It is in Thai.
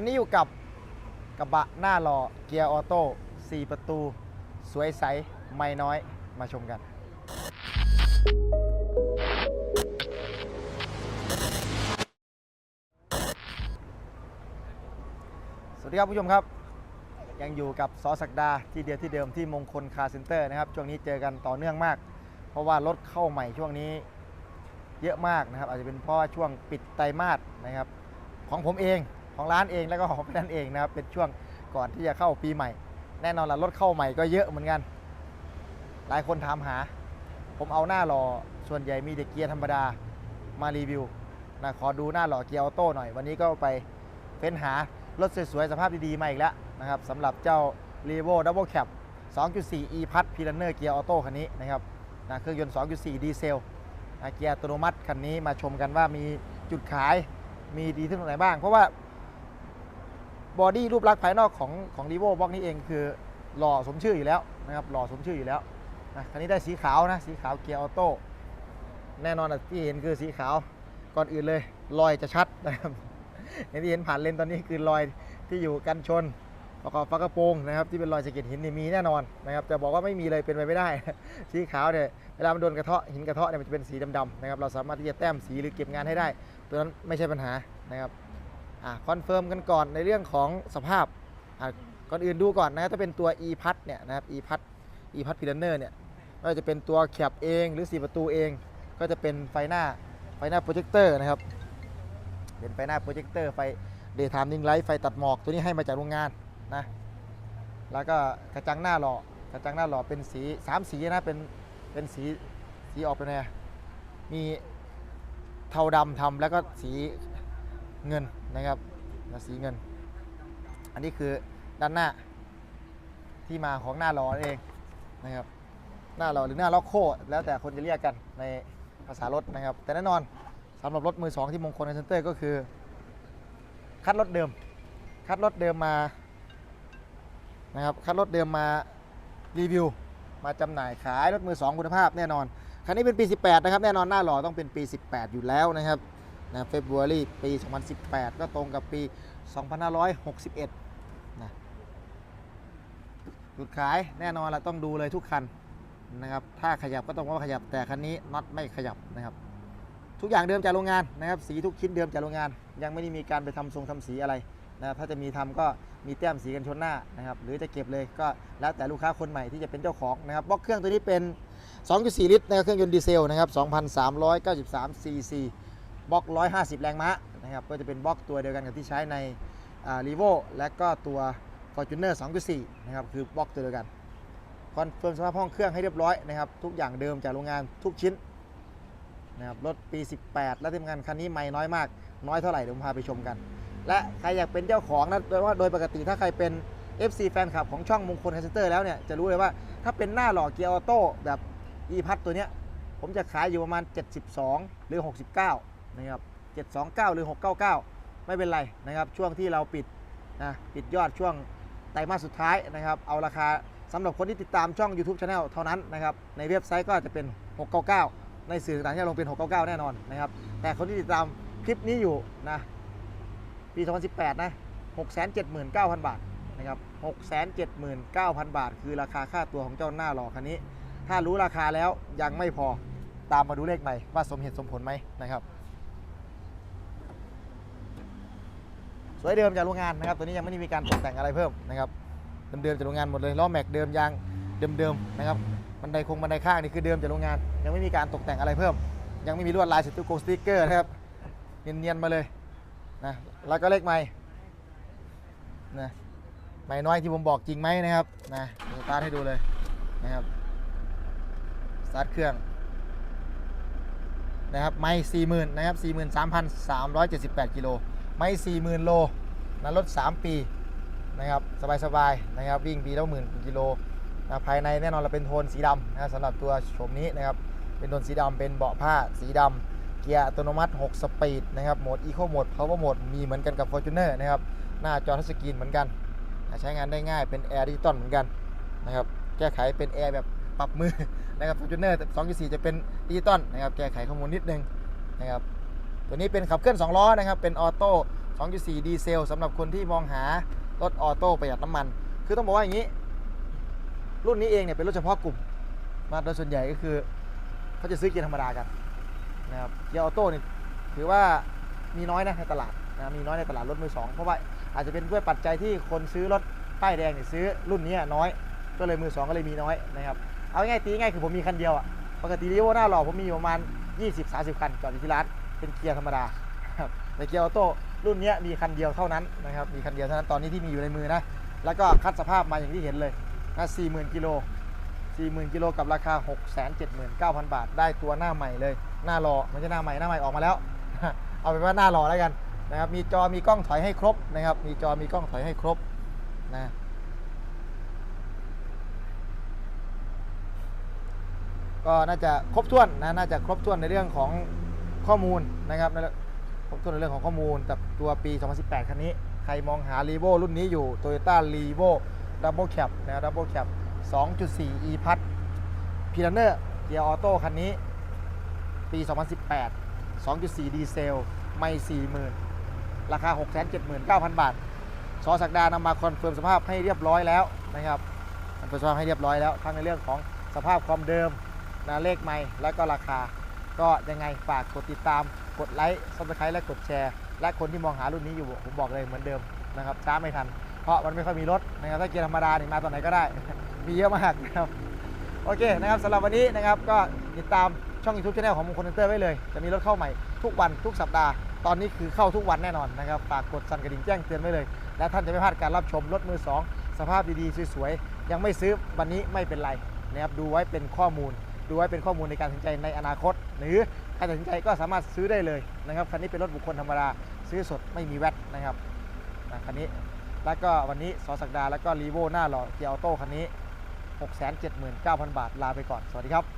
วันนี้อยู่กับกระบะหน้าหล่อเกียร์ออโต้4ประตู สวยใส ไม่น้อยมาชมกัน สวัสดีครับผู้ชมครับ ยังอยู่กับซอสักดาที่เดียวที่เดิมที่มงคลคาร์เซ็นเตอร์นะครับ ช่วงนี้เจอกันต่อเนื่องมาก เพราะว่ารถเข้าใหม่ช่วงนี้เยอะมากนะครับ อาจจะเป็นเพราะว่าช่วงปิดไตรมาสนะครับ ของผมเอง ของร้านเองแล้วก็ของพี่นันเองนะครับเป็นช่วงก่อนที่จะเข้าปีใหม่ แน่นอนละรถเข้าใหม่ก็เยอะเหมือนกัน หลายคนถามหา ผมเอาหน้าหล่อส่วนใหญ่มีแต่เกียร์ธรรมดามารีวิวนะขอดูหน้าหล่อเกียร์ออโต้หน่อย วันนี้ก็ไปเฟ้นหารถสวยๆสภาพดีๆมาอีกแล้วนะครับสำหรับเจ้า r e v o Double Cab 2.4 e p a s p i l a n e r เกียร์ออโต้คันนี้นะครับนะเครื่องยนต์ 2.4 ดีเซลนะเกียร์อัตโนมัติคันนี้มาชมกันว่ามีจุดขายมีดีที่ตรงไหนบ้าง เพราะว่า บอดี้รูปลักษณ์ภายนอกของของ r e v o บล็อกนี้เองคือหล่อสมชื่ออยู่แล้วนะครับหล่อสมชื่ออยู่แล้วนะคันนี้ได้สีขาวนะสีขาวเกียร์ออโต้แน่นอนอะที่เห็นคือสีขาวก่อนอื่นเลยรอยจะชัดนะครับอย่างที่เห็นผ่านเลนตอนนี้คือรอยที่อยู่กันชนประกอบฝากระโปรงนะครับที่เป็นรอยสะเก็ดหินนี่มีแน่นอนนะครับจะบอกว่าไม่มีเลยเป็นไปไม่ได้ สีขาวเนี่ยเวลามันโดนกระเทาะหินกระเทาะเนี่ยมันจะเป็นสีดำๆนะครับเราสามารถที่จะแต้มสีหรือเก็บงานให้ได้ตัวนั้นไม่ใช่ปัญหานะครับ คอนเฟิร์มกันก่อนในเรื่องของสภาพก่อนอื่นดูก่อนนะถ้าเป็นตัว e p a d เนี่ยนะครับ e p a d e p a d p i l a n e r เนี่ยไม่ว่าจะเป็นตัวแคปเองหรือ 4 ประตูเอง ก็จะเป็นไฟหน้าไฟหน้าโปรเจคเตอร์นะครับ เป็นไฟหน้าโปรเจคเตอร์ไฟเดย์ไทม์นิ่งไลท์ไฟตัดหมอกตัวนี้ให้มาจากโรงงานนะแล้วก็กระจังหน้าหล่อกระจังหน้าหล่อเป็นสีสามสีนะเป็นเป็นสีสีออกเป็นไงมีเทาดำทำแล้วก็สี เงินนะครับสีเงิน อันนี้คือด้านหน้าที่มาของหน้าหล่อเองนะครับหน้าหล่อหรือหน้าล็อกโคแล้วแต่คนจะเรียกกันในภาษารถนะครับ แต่แน่นอนสำหรับรถมือสองที่มงคลเซ็นเตอร์ก็คือ คัดรถเดิม คัดรถเดิมมานะครับคัดรถเดิมมารีวิว มาจำหน่ายขายรถมือสองคุณภาพแน่นอนคันนี้เป็นปี 18 นะครับ แน่นอนหน้าหล่อต้องเป็นปี 18 อยู่แล้วนะครับ นะเฟบรุรีปี 2018 ก็ตรงกับปี 2561 นะจุดขายแน่นอนเราต้องดูเลยทุกคันนะครับ ถ้าขยับก็ต้องว่าขยับแต่คันนี้น็อตไม่ขยับนะครับ ทุกอย่างเดิมจากโรงงานนะครับ สีทุกชิ้นเดิมจากโรงงาน ยังไม่ได้มีการไปทำทรงทำสีอะไรนะรถ้าจะมีทำก็มีแต้มสีกันชนหน้านะครับ หรือจะเก็บเลยก็แล้วแต่ลูกค้าคนใหม่ที่จะเป็นเจ้าของนะครับบล็อกเครื่องตัวนี้เป็น 2.4 ลิตรนะครับเครื่องยนต์ดีเซลนะครับ 2,393 cc บล็อก 150 แรงม้านะครับก็จะเป็นบล็อกตัวเดียวกันกับที่ใช้ในรีโวและก็ตัว Fortuner 2.4นะครับคือบล็อกตัวเดียวกันคอนเฟิร์มสภาพห้องเครื่องให้เรียบร้อยนะครับทุกอย่างเดิมจากโรงงานทุกชิ้นนะครับรถปี 18 และที่สำคัญคันนี้ไม่น้อยมาก น้อยเท่าไหร่เดี๋ยวผมพาไปชมกัน และใครอยากเป็นเจ้าของนะโดยว่าโดยปกติถ้าใครเป็น FC แฟนคลับของช่องมงคลไฮเซนเตอร์แล้วเนี่ยจะรู้เลยว่าถ้าเป็นหน้าหล่อเกียร์ออโต้แบบ e พัทตัวเนี้ยผมจะขายอยู่ประมาณ 72 หรือ 69 นะครับ729 หรือ 699 ไม่เป็นไรนะครับ ช่วงที่เราปิดนะปิดยอดช่วงไตรมาสสุดท้ายนะครับ เอาราคาสำหรับคนที่ติดตามช่อง YouTube Channel เท่านั้นนะครับ ในเว็บไซต์ก็จะเป็น 699 ในสื่อต่างๆที่ลงเป็น 699 แน่นอนนะครับ แต่คนที่ติดตามคลิปนี้อยู่นะปี 2018 นะ 679,000 บาทนะครับ679,000 บาท คือราคาค่าตัวของเจ้าหน้าหล่อคันนี้ ถ้ารู้ราคาแล้วยังไม่พอตามมาดูเลขใหม่ว่าสมเหตุสมผลไหมนะครับ สวยเดิมจากโรงงานนะครับตัวนี้ยังไม่ได้มีการตกแต่งอะไรเพิ่มนะครับเดิมๆจากโรงงานหมดเลยล้อแม็กเดิมยางเดิมๆนะครับบันไดคงบันไดข้างนี่คือเดิมจากโรงงาน ยังไม่มีการตกแต่งอะไรเพิ่ม ยังไม่มีลวดลายสติ๊กเกอร์สติ๊กเกอร์นะครับเนียนๆมาเลยนะแล้วก็เลขใหม่นะใหม่น้อยที่ผมบอกจริงไหมนะครับนะสตาร์ทให้ดูเลยนะครับสตาร์ทเครื่องนะครับไม่สี่หมื่นนะครับสี่หมื่นสามพันสามร้อยเจ็ดสิบแปดกิโล ไม่สี่หมื่นโลนะรถสามปีนะครับสบายๆนะครับวิ่งปีละหมื่นกิโลนะภายในแน่นอนเราเป็นโทนสีดำนะสำหรับตัวโฉมนี้นะครับเป็นโทนสีดำเป็นเบาะผ้าสีดำเกียร์อัตโนมัติ 6 สปีดนะครับโหมด Eco โหมด Power โหมดมีเหมือนกันกับ Fortuner นะครับหน้าจอทัชสกรีนเหมือนกัน ใช้งานได้ง่ายเป็นแอร์ดิจิตอลเหมือนกันนะครับแก้ไขเป็นแอร์แบบปรับมือนะครับ Fortuner 2.4 จะเป็นดิจิตอลนะครับแก้ไขข้อมูลนิดนึงนะครับ ตัวนี้เป็นขับเคลื่อน2ล้อนะครับ เป็นออโต้ 2.4 ดีเซลสำหรับคนที่มองหารถออโต้ประหยัดน้ำมัน คือต้องบอกว่าอย่างนี้ รุ่นนี้เองเนี่ยเป็นรถเฉพาะกลุ่ม มาโดยส่วนใหญ่ก็คือเขาจะซื้อเกียร์ธรรมดากันนะครับเกียร์ออโต้นี่ถือว่ามีน้อยนะในตลาดนะมีน้อยในตลาดรถมือสองเพราะว่าอาจจะเป็นด้วยปัจจัยที่คนซื้อรถป้ายแดงเนี่ยซื้อรุ่นนี้น้อย ก็เลยมือสองก็เลยมีน้อยนะครับเอาง่ายตีง่ายคือผมมีคันเดียวอะปกติรีโวหน้าหล่อผมมีอยู่ประมาณ 20-30 คันจอดอยู่ที่ร้าน เป็นเกียร์ธรรมดาครับแต่เกียร์ออโต้รุ่นนี้มีคันเดียวเท่านั้นนะครับมีคันเดียวเท่านั้นตอนนี้ที่มีอยู่ในมือนะแล้วก็คัดสภาพมาอย่างที่เห็นเลยนะ40,000กิโล40,000กิโลกับราคา 679,000 บาท ได้ตัวหน้าใหม่เลย หน้ารอไม่ใช่หน้าใหม่หน้าใหม่ออกมาแล้ว เอาเป็นว่าหน้ารอแล้วกันนะครับมีจอมีกล้องถอยให้ครบนะครับมีจอมีกล้องถอยให้ครบนะก็น่าจะครบถ้วนนะน่าจะครบถ้วนในเรื่องของ ข้อมูลนะครับในเรื่องครบถ้วนในเรื่องของข้อมูลกับตัวปี 2018 คันนี้ ใครมองหา r e v o รุ่นนี้อยู่ Toyota r e v o Double Cab นะดับ Double Cab 2.4 e p a s พีลันเนอร์เกียร์ออโต้คันนี้ ปี 2018 2.4 ดีเซล ไม่ 40,000 ราคา 679,000 บาทซอสักดานำมาคอนเฟิร์มสภาพให้เรียบร้อยแล้วนะครับคอนเฟิร์มสภาพให้เรียบร้อยแล้วทั้งในเรื่องของสภาพความเดิมนะเลขไม่และก็ราคา ก็ยังไงฝากกดติดตามกดไลค์ซับสไครต์และกดแชร์ และคนที่มองหารุ่นนี้อยู่ผมบอกเลยเหมือนเดิมนะครับช้าไม่ทัน เพราะมันไม่ค่อยมีรถนะครับถ้าเกียร์ธรรมดานี่มาตอนไหนก็ได้ มีเยอะมากนะครับโอเคนะครับสำหรับวันนี้นะครับก็ติดตามช่อง YouTube Channel ของมงคลเซ็นเตอร์ไว้เลย จะมีรถเข้าใหม่ทุกวันทุกสัปดาห์ ตอนนี้คือเข้าทุกวันแน่นอนนะครับฝากกดสั่นกระดิ่งแจ้งเตือนไว้เลย และท่านจะไม่พลาดการรับชมรถมือ 2 สภาพดีๆ สวยๆ ยังไม่ซื้อวันนี้ไม่เป็นไรนะครับดูไว้เป็นข้อมูล ดูไว้เป็นข้อมูลในการตัดสินใจในอนาคต หรือใครตัดสินใจก็สามารถซื้อได้เลยนะครับคันนี้เป็นรถบุคคลธรรมดาซื้อสดไม่มีแวตนะครับนะคันนี้แล้วก็วันนี้สอศักดาแล้วก็รีโวหน้าหล่อเกียร์ออโต้คันนี้ 679,000 บาทลาไปก่อน สวัสดีครับ